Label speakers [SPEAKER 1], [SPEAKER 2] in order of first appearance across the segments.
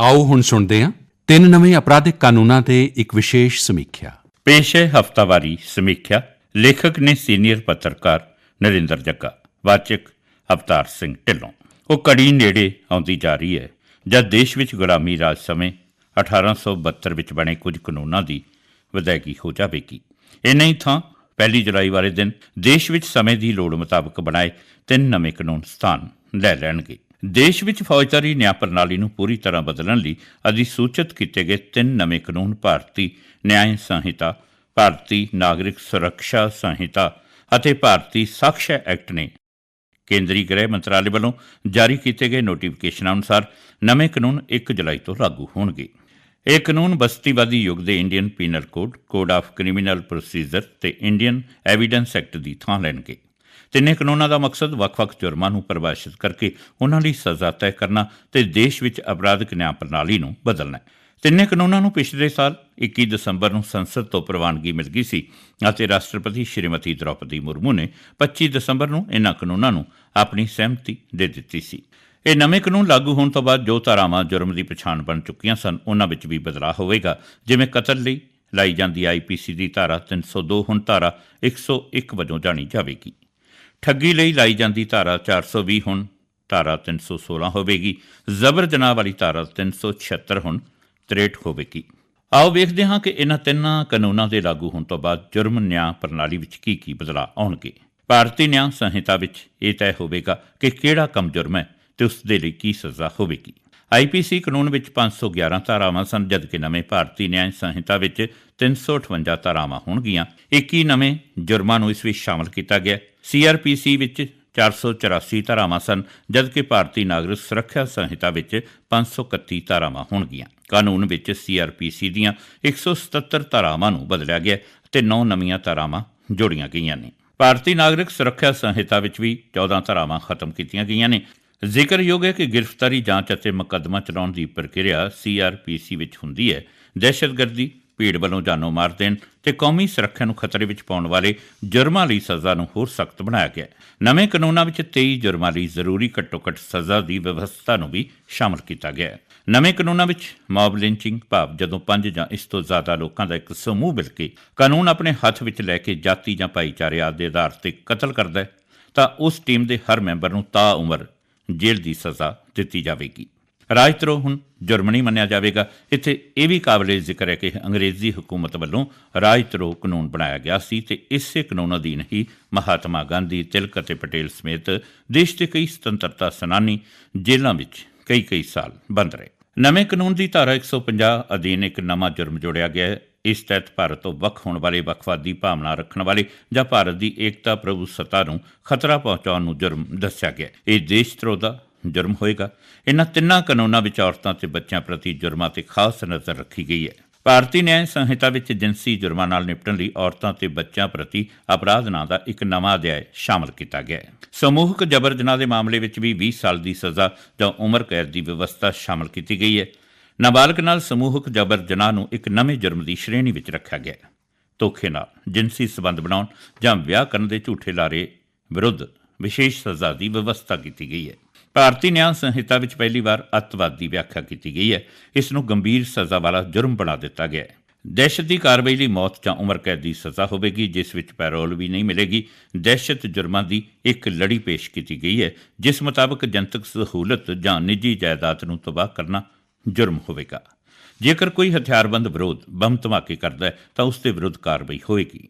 [SPEAKER 1] ਆਓ ਹੁਣ ਸੁਣਦੇ ਹਾਂ ਤਿੰਨ ਨਵੇਂ ਅਪਰਾਧਿਕ ਕਾਨੂੰਨਾਂ ਤੇ ਇੱਕ ਵਿਸ਼ੇਸ਼ ਸਮੀਖਿਆ।
[SPEAKER 2] ਪੇਸ਼ ਹੈ ਹਫਤਾਵਾਰੀ ਸਮੀਖਿਆ। ਲੇਖਕ ਨੇ ਸੀਨੀਅਰ ਪੱਤਰਕਾਰ ਨਰਿੰਦਰ ਜੱਗਾ, ਵਾਚਕ ਅਵਤਾਰ ਸਿੰਘ ਢਿੱਲੋਂ। ਉਹ ਕੜੀ ਨੇੜੇ ਆਉਂਦੀ ਜਾ ਰਹੀ ਹੈ, ਜਦ ਦੇਸ਼ ਵਿੱਚ ਗੁਲਾਮੀ ਰਾਜ ਸਮੇਂ 1872 ਵਿੱਚ ਬਣੇ ਕੁਝ ਕਾਨੂੰਨਾਂ ਦੀ ਵਿਦਾਇਗੀ ਹੋ ਜਾਵੇਗੀ। ਇੰਨਾ ਹੀ ਥਾਂ ਪਹਿਲੀ ਜੁਲਾਈ ਵਾਲੇ ਦਿਨ ਦੇਸ਼ ਵਿੱਚ ਸਮੇਂ ਦੀ ਲੋੜ ਮੁਤਾਬਕ ਬਣਾਏ ਤਿੰਨ ਨਵੇਂ ਕਾਨੂੰਨ ਸਥਾਨ ਲੈ ਲੈਣਗੇ। ਦੇਸ਼ ਵਿੱਚ ਫੌਜਦਾਰੀ ਨਿਆਂ ਪ੍ਰਣਾਲੀ ਨੂੰ ਪੂਰੀ ਤਰ੍ਹਾਂ ਬਦਲਣ ਲਈ ਅਧਿਸੂਚਿਤ ਕੀਤੇ ਗਏ ਤਿੰਨ ਨਵੇਂ ਕਾਨੂੰਨ ਭਾਰਤੀ ਨਿਆਂ ਸੰਹਿਤਾ, ਭਾਰਤੀ ਨਾਗਰਿਕ ਸੁਰੱਖਿਆ ਸੰਹਿਤਾ ਅਤੇ ਭਾਰਤੀ ਸਾਕਸ਼ਾ ਐਕਟ ਨੇ। ਕੇਂਦਰੀ ਗ੍ਰਹਿ ਮੰਤਰਾਲੇ ਵੱਲੋਂ ਜਾਰੀ ਕੀਤੇ ਗਏ ਨੋਟੀਫਿਕੇਸ਼ਨ ਅਨੁਸਾਰ ਨਵੇਂ ਕਾਨੂੰਨ 1 ਜੁਲਾਈ ਤੋਂ ਲਾਗੂ ਹੋਣਗੇ। ਇਹ ਕਾਨੂੰਨ ਬਸਤੀਵਾਦੀ ਯੁੱਗ ਦੇ Indian penal code code of criminal procedure ਤੇ ਇੰਡੀਅਨ ਐਵੀਡੈਂਸ ਐਕਟ ਦੀ ਥਾਂ ਲੈਣਗੇ। ਤਿੰਨੇ ਕਾਨੂੰਨਾਂ ਦਾ ਮਕਸਦ ਵੱਖ-ਵੱਖ ਜੁਰਮਾਂ ਨੂੰ ਪਰਿਭਾਸ਼ਿਤ ਕਰਕੇ ਉਹਨਾਂ ਲਈ ਸਜ਼ਾ ਤੈਅ ਕਰਨਾ ਤੇ ਦੇਸ਼ ਵਿੱਚ ਅਪਰਾਧਿਕ ਨਿਆਂ ਪ੍ਰਣਾਲੀ ਨੂੰ ਬਦਲਣਾ ਹੈ। ਤਿੰਨੇ ਕਾਨੂੰਨਾਂ ਨੂੰ ਪਿਛਲੇ ਸਾਲ 21 ਦਸੰਬਰ ਨੂੰ ਸੰਸਦ ਤੋਂ ਪ੍ਰਵਾਨਗੀ ਮਿਲ ਗਈ ਸੀ ਅਤੇ ਰਾਸ਼ਟਰਪਤੀ ਸ਼੍ਰੀਮਤੀ ਦ੍ਰੌਪਦੀ ਮੁਰਮੂ ਨੇ 25 ਦਸੰਬਰ ਨੂੰ ਇਹਨਾਂ ਕਾਨੂੰਨਾਂ ਨੂੰ ਆਪਣੀ ਸਹਿਮਤੀ ਦੇ ਦਿੱਤੀ ਸੀ। ਇਹ ਨਵੇਂ ਕਾਨੂੰਨ ਲਾਗੂ ਹੋਣ ਤੋਂ ਬਾਅਦ ਜੋ ਧਾਰਾਵਾਂ ਜੁਰਮ ਦੀ ਪਛਾਣ ਬਣ ਚੁੱਕੀਆਂ ਸਨ, ਉਹਨਾਂ ਵਿੱਚ ਵੀ ਬਦਲਾਅ ਹੋਵੇਗਾ। ਜਿਵੇਂ ਕਤਲ ਲਈ ਲਾਈ ਜਾਂਦੀ ਆਈਪੀਸੀ ਦੀ ਧਾਰਾ 302 ਹੁਣ ਧਾਰਾ 101 ਵਜੋਂ ਜਾਣੀ ਜਾਵੇਗੀ। ਠੱਗੀ ਲਈ ਲਾਈ ਜਾਂਦੀ ਧਾਰਾ 420 ਹੁਣ, ਧਾਰਾ 316 ਹੋਵੇਗੀ। ਜ਼ਬਰ ਜਨਾਹ ਵਾਲੀ ਧਾਰਾ 376 ਹੁਣ 63 ਹੋਵੇਗੀ। ਆਓ ਵੇਖਦੇ ਹਾਂ ਕਿ ਇਹਨਾਂ ਤਿੰਨਾਂ ਕਾਨੂੰਨਾਂ ਦੇ ਲਾਗੂ ਹੋਣ ਤੋਂ ਬਾਅਦ ਜੁਰਮ ਨਿਆਂ ਪ੍ਰਣਾਲੀ ਵਿੱਚ ਕੀ ਕੀ ਬਦਲਾਅ ਆਉਣਗੇ। ਭਾਰਤੀ ਨਿਆਂ ਸੰਹਿਤਾ ਵਿੱਚ ਇਹ ਤੈਅ ਹੋਵੇਗਾ ਕਿ ਕਿਹੜਾ ਕੰਮ ਜੁਰਮ ਹੈ ਤੇ ਉਸ ਦੇ ਲਈ ਕੀ ਸਜ਼ਾ ਹੋਵੇਗੀ। ਆਈਪੀਸੀ ਕਾਨੂੰਨ ਵਿੱਚ 511 ਧਾਰਾਵਾਂ ਸਨ, ਜਦਕਿ ਨਵੇਂ ਭਾਰਤੀ ਨਿਆਂ ਸੰਹਿਤਾ ਵਿੱਚ 358 ਧਾਰਾਵਾਂ ਹੋਣਗੀਆਂ। 21 ਨਵੇਂ ਜੁਰਮਾਂ ਨੂੰ ਇਸ ਵਿੱਚ ਸ਼ਾਮਲ ਕੀਤਾ ਗਿਆ। ਸੀਆਰਪੀਸੀ ਵਿੱਚ 484 ਧਾਰਾਵਾਂ ਸਨ, ਜਦਕਿ ਭਾਰਤੀ ਨਾਗਰਿਕ ਸੁਰੱਖਿਆ ਸੰਹਿਤਾ ਵਿੱਚ 531 ਧਾਰਾਵਾਂ ਹੋਣਗੀਆਂ। ਕਾਨੂੰਨ ਵਿੱਚ ਸੀਆਰਪੀਸੀ ਦੀਆਂ 177 ਧਾਰਾਵਾਂ ਨੂੰ ਬਦਲਿਆ ਗਿਆ ਤੇ 9 ਨਵੀਆਂ ਧਾਰਾਵਾਂ ਜੋੜੀਆਂ ਗਈਆਂ ਨੇ। ਭਾਰਤੀ ਨਾਗਰਿਕ ਸੁਰੱਖਿਆ ਸੰਹਿਤਾ ਵਿੱਚ ਵੀ 14 ਧਾਰਾਵਾਂ ਖਤਮ ਕੀਤੀਆਂ ਗਈਆਂ ਨੇ। ਜ਼ਿਕਰਯੋਗ ਹੈ ਕਿ ਗ੍ਰਿਫਤਾਰੀ ਜਾਂਚ ਅਤੇ ਮੁਕੱਦਮਾ ਚਲਾਉਣ ਦੀ ਪ੍ਰਕਿਰਿਆ ਸੀਆਰਪੀਸੀ ਵਿੱਚ ਹੁੰਦੀ ਹੈ। ਦਹਿਸ਼ਤਗਰਦੀ, ਭੀੜ ਵੱਲੋਂ ਜਾਨੋਂ ਮਾਰ ਦੇਣ ਤੇ ਕੌਮੀ ਸੁਰੱਖਿਆ ਨੂੰ ਖਤਰੇ ਵਿੱਚ ਪਾਉਣ ਵਾਲੇ ਜੁਰਮਾਂ ਲਈ ਸਜ਼ਾ ਨੂੰ ਹੋਰ ਸਖਤ ਬਣਾਇਆ ਗਿਆ ਨਵੇਂ ਕਾਨੂੰਨਾਂ ਵਿੱਚ 23 ਜੁਰਮਾਂ ਲਈ ਜ਼ਰੂਰੀ ਘੱਟੋ-ਘੱਟ ਸਜ਼ਾ ਦੀ ਵਿਵਸਥਾ ਨੂੰ ਵੀ ਸ਼ਾਮਲ ਕੀਤਾ ਗਿਆ ਹੈ। ਨਵੇਂ ਕਾਨੂੰਨਾਂ ਵਿੱਚ ਮੌਬ ਲਿੰਚਿੰਗ ਭਾਵ ਜਦੋਂ ਪੰਜ ਜਾਂ ਇਸ ਤੋਂ ਜ਼ਿਆਦਾ ਲੋਕਾਂ ਦਾ ਇੱਕ ਸਮੂਹ ਮਿਲ ਕੇ ਕਾਨੂੰਨ ਆਪਣੇ ਹੱਥ ਵਿੱਚ ਲੈ ਕੇ ਜਾਤੀ ਜਾਂ ਭਾਈਚਾਰੇ ਆਦਿ ਦੇ ਆਧਾਰ ਤੇ ਕਤਲ ਕਰਦਾ ਹੈ, ਤਾਂ ਉਸ ਟੀਮ ਦੇ ਹਰ ਮੈਂਬਰ ਨੂੰ ਤਾ ਉਮਰ ਜੇਲ੍ਹ ਦੀ ਸਜ਼ਾ ਦਿੱਤੀ ਜਾਵੇਗੀ। ਰਾਜਧਰੋਹ ਹੁਣ ਜਰਮਨੀ ਮੰਨਿਆ ਜਾਵੇਗਾ। ਇੱਥੇ ਇਹ ਵੀ ਕਾਬਲੇ ਜ਼ਿਕਰ ਹੈ ਕਿ ਅੰਗਰੇਜ਼ੀ ਹਕੂਮਤ ਵੱਲੋਂ ਰਾਜਧਰੋਹ ਕਾਨੂੰਨ ਬਣਾਇਆ ਗਿਆ ਸੀ ਤੇ ਇਸੇ ਕਾਨੂੰਨ ਅਧੀਨ ਹੀ ਮਹਾਤਮਾ ਗਾਂਧੀ, ਤਿਲਕ ਅਤੇ ਪਟੇਲ ਸਮੇਤ ਦੇਸ਼ ਦੇ ਕਈ ਸੁਤੰਤਰਤਾ ਸੈਨਾਨੀ ਜੇਲ੍ਹਾਂ ਵਿੱਚ ਕਈ ਕਈ ਸਾਲ ਬੰਦ ਰਹੇ। ਨਵੇਂ ਕਾਨੂੰਨ ਦੀ ਧਾਰਾ 150 ਅਧੀਨ ਇੱਕ ਨਵਾਂ ਜੁਰਮ ਜੋੜਿਆ ਗਿਆ ਹੈ। ਇਸ ਤਹਿਤ ਭਾਰਤ ਤੋਂ ਵੱਖ ਹੋਣ ਵਾਲੇ ਵੱਖਵਾਦੀ ਭਾਵਨਾ ਰੱਖਣ ਵਾਲੇ ਜਾਂ ਭਾਰਤ ਦੀ ਏਕਤਾ ਪ੍ਰਭੂ ਸੱਤਾ ਨੂੰ ਖਤਰਾ ਪਹੁੰਚਾਉਣ ਨੂੰ ਜੁਰਮ ਦੱਸਿਆ ਗਿਆ ਇਹ ਦੇਸ਼ ਧਰੋਹ ਦਾ ਜੁਰਮ ਹੋਏਗਾ। ਇਹਨਾਂ ਤਿੰਨਾਂ ਕਾਨੂੰਨਾਂ ਵਿੱਚ ਔਰਤਾਂ ਤੇ ਬੱਚਿਆਂ ਪ੍ਰਤੀ ਜੁਰਮਾਂ ਤੇ ਖਾਸ ਨਜ਼ਰ ਰੱਖੀ ਗਈ ਹੈ। ਭਾਰਤੀ ਨਿਆਂ ਸੰਹਿਤਾ ਵਿੱਚ ਜਿੰਸੀ ਜੁਰਮਾਂ ਨਾਲ ਨਿਪਟਣ ਲਈ ਔਰਤਾਂ ਤੇ ਬੱਚਿਆਂ ਪ੍ਰਤੀ ਅਪਰਾਧ ਨਾਂ ਦਾ ਇੱਕ ਨਵਾਂ ਅਧਿਆਇ ਸ਼ਾਮਲ ਕੀਤਾ ਗਿਆ ਹੈ। ਸਮੂਹਕ ਜਬਰ ਜਨਾਹ ਦੇ ਮਾਮਲੇ ਵਿੱਚ ਵੀ 20 ਸਾਲ ਦੀ ਸਜ਼ਾ ਜਾਂ ਉਮਰ ਕੈਦ ਦੀ ਵਿਵਸਥਾ ਸ਼ਾਮਲ ਕੀਤੀ ਗਈ ਹੈ। ਨਾਬਾਲਗ ਨਾਲ ਸਮੂਹਕ ਜਬਰ ਜਨਾਹ ਨੂੰ ਇੱਕ ਨਵੇਂ ਜੁਰਮ ਦੀ ਸ਼੍ਰੇਣੀ ਵਿੱਚ ਰੱਖਿਆ ਗਿਆ ਹੈ। ਧੋਖੇ ਨਾਲ ਜਿੰਸੀ ਸਬੰਧ ਬਣਾਉਣ ਜਾਂ ਵਿਆਹ ਕਰਨ ਦੇ ਝੂਠੇ ਲਾਰੇ ਵਿਰੁੱਧ ਵਿਸ਼ੇਸ਼ ਸਜ਼ਾ ਦੀ ਵਿਵਸਥਾ ਕੀਤੀ ਗਈ ਹੈ। ਭਾਰਤੀ ਨਿਆਂ ਸੰਹਿਤਾ ਵਿੱਚ ਪਹਿਲੀ ਵਾਰ ਅੱਤਵਾਦ ਵਿਆਖਿਆ ਕੀਤੀ ਗਈ ਹੈ। ਇਸ ਨੂੰ ਗੰਭੀਰ ਸਜ਼ਾ ਵਾਲਾ ਜੁਰਮ ਬਣਾ ਦਿੱਤਾ ਗਿਆ ਹੈ। ਦਹਿਸ਼ਤ ਦੀ ਕਾਰਵਾਈ ਲਈ ਮੌਤ ਜਾਂ ਉਮਰ ਕੈਦ ਦੀ ਸਜ਼ਾ ਹੋਵੇਗੀ, ਜਿਸ ਵਿੱਚ ਪੈਰੋਲ ਵੀ ਨਹੀਂ ਮਿਲੇਗੀ। ਦਹਿਸ਼ਤ ਜੁਰਮਾਂ ਦੀ ਇੱਕ ਲੜੀ ਪੇਸ਼ ਕੀਤੀ ਗਈ ਹੈ, ਜਿਸ ਮੁਤਾਬਕ ਜਨਤਕ ਸਹੂਲਤ ਜਾਂ ਨਿੱਜੀ ਜਾਇਦਾਦ ਨੂੰ ਤਬਾਹ ਕਰਨਾ ਜੁਰਮ ਹੋਵੇਗਾ। ਜੇਕਰ ਕੋਈ ਹਥਿਆਰਬੰਦ ਵਿਰੋਧ ਬੰਬ ਧਮਾਕੇ ਕਰਦਾ ਹੈ, ਤਾਂ ਉਸ ਦੇ ਵਿਰੁੱਧ ਕਾਰਵਾਈ ਹੋਵੇਗੀ।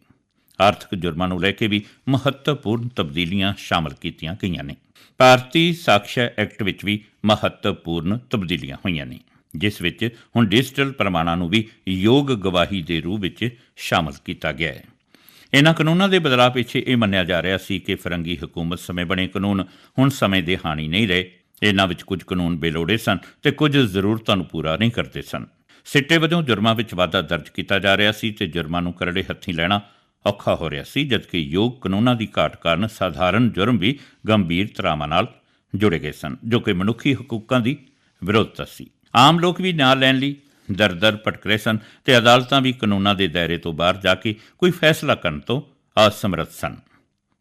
[SPEAKER 2] ਆਰਥਿਕ ਜੁਰਮਾਂ ਨੂੰ ਲੈ ਕੇ ਵੀ ਮਹੱਤਵਪੂਰਨ ਤਬਦੀਲੀਆਂ ਸ਼ਾਮਲ ਕੀਤੀਆਂ ਗਈਆਂ ਨੇ। ਭਾਰਤੀ ਸਾਕਸ਼ਾ ਐਕਟ ਵਿੱਚ ਵੀ ਮਹੱਤਵਪੂਰਨ ਤਬਦੀਲੀਆਂ ਹੋਈਆਂ ਨੇ, ਜਿਸ ਵਿੱਚ ਹੁਣ ਡਿਜੀਟਲ ਪ੍ਰਮਾਣਾਂ ਨੂੰ ਵੀ ਯੋਗ ਗਵਾਹੀ ਦੇ ਰੂਪ ਵਿੱਚ ਸ਼ਾਮਲ ਕੀਤਾ ਗਿਆ ਹੈ। ਇਹਨਾਂ ਕਾਨੂੰਨਾਂ ਦੇ ਬਦਲਾਅ ਪਿੱਛੇ ਇਹ ਮੰਨਿਆ ਜਾ ਰਿਹਾ ਸੀ ਕਿ ਫਰੰਗੀ ਹਕੂਮਤ ਸਮੇਂ ਬਣੇ ਕਾਨੂੰਨ ਹੁਣ ਸਮੇਂ ਦੇ ਹਾਣੀ ਨਹੀਂ ਰਹੇ। ਇਹਨਾਂ ਵਿੱਚ ਕੁਝ ਕਾਨੂੰਨ ਬੇਲੋੜੇ ਸਨ ਤੇ ਕੁਝ ਜ਼ਰੂਰਤਾਂ ਨੂੰ ਪੂਰਾ ਨਹੀਂ ਕਰਦੇ ਸਨ। ਸਿੱਟੇ ਵਜੋਂ ਜੁਰਮਾਂ ਵਿੱਚ ਵਾਧਾ ਦਰਜ ਕੀਤਾ ਜਾ ਰਿਹਾ ਸੀ ਤੇ ਜੁਰਮਾਂ ਨੂੰ ਕਰੜੇ ਹੱਥੀਂ ਲੈਣਾ ਔਖਾ ਹੋ ਰਿਹਾ ਸੀ, ਜਦਕਿ ਯੋਗ ਕਾਨੂੰਨਾਂ ਦੀ ਘਾਟ ਕਾਰਨ ਸਾਧਾਰਨ ਜੁਰਮ ਵੀ ਗੰਭੀਰ ਤਰ੍ਹਾਂ ਨਾਲ ਜੁੜੇ ਗਏ ਸਨ, ਜੋ ਕਿ ਮਨੁੱਖੀ ਹਕੂਕਾਂ ਦੀ ਵਿਰੋਧਤਾ ਸੀ। ਆਮ ਲੋਕ ਵੀ ਨਿਆਂ ਲੈਣ ਲਈ ਦਰ-ਦਰ ਭਟਕ ਰਹੇ ਸਨ ਤੇ ਅਦਾਲਤਾਂ ਵੀ ਕਾਨੂੰਨਾਂ ਦੇ ਦਾਇਰੇ ਤੋਂ ਬਾਹਰ ਜਾ ਕੇ ਕੋਈ ਫੈਸਲਾ ਕਰਨ ਤੋਂ ਅਸਮਰੱਥ ਸਨ।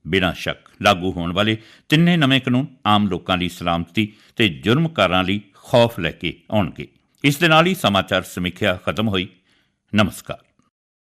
[SPEAKER 2] ਬਿਨਾਂ ਸ਼ੱਕ ਲਾਗੂ ਹੋਣ ਵਾਲੇ ਤਿੰਨੇ ਨਵੇਂ ਕਾਨੂੰਨ ਆਮ ਲੋਕਾਂ ਲਈ ਸਲਾਮਤੀ ਤੇ ਜੁਰਮਕਾਰਾਂ ਲਈ ਖੌਫ ਲੈ ਕੇ ਆਉਣਗੇ। ਇਸ ਦੇ ਨਾਲ ਹੀ ਸਮਾਚਾਰ ਸਮੀਖਿਆ ਖਤਮ ਹੋਈ। ਨਮਸਕਾਰ।